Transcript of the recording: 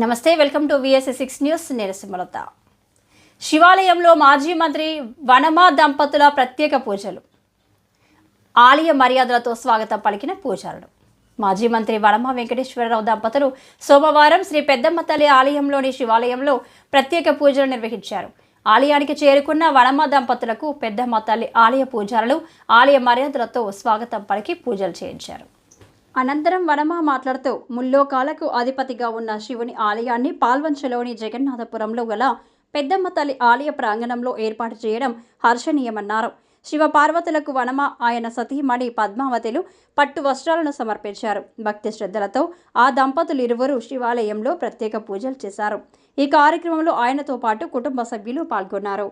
నమస్తే welcome to VSS six news నేను సుమలత. శివాలయంలో మాజీ మంత్రి వనమా దంపతుల ప్రత్యేక పూజలు. ఆలయ మర్యాదలతో స్వాగతం పలికిన పూజారులు మాజీ మంత్రి వనమ వెంకటేశ్వరరావు దంపతులు సోమవారం శ్రీ పెద్దమ్మ తల్లి ఆలయంలోని శివాలయంలో ప్రత్యేక పూజలు నిర్వహించారు. ఆలయానికి చేరుకున్న వనమ దంపతులకు పెద్దమ్మ తల్లి ఆలయ పూజారులు ఆలయ మర్యాదలతో స్వాగతం పలికి పూజలు చేయించారు. అనంతరం వనమ మాట్లాడుతూ ముల్లోకాలకు అధిపతిగా ఉన్న శివుని ఆలయాన్ని పాల్వంచలోని జగన్నాథపురంలో గల పెద్దమ్మ తల్లి ఆలయ ప్రాంగణంలో ఏర్పాటు చేయడం హర్షణీయమన్నారు. శివ పార్వతులకు వనమ ఆయన సతీమణి పద్మావతులు పట్టు వస్త్రాలను సమర్పించారు. భక్తి శ్రద్ధలతో ఆ దంపతులు ఇరువురు శివాలయంలో ప్రత్యేక పూజలు చేశారు. ఈ కార్యక్రమంలో ఆయనతో పాటు కుటుంబ సభ్యులు పాల్గొన్నారు.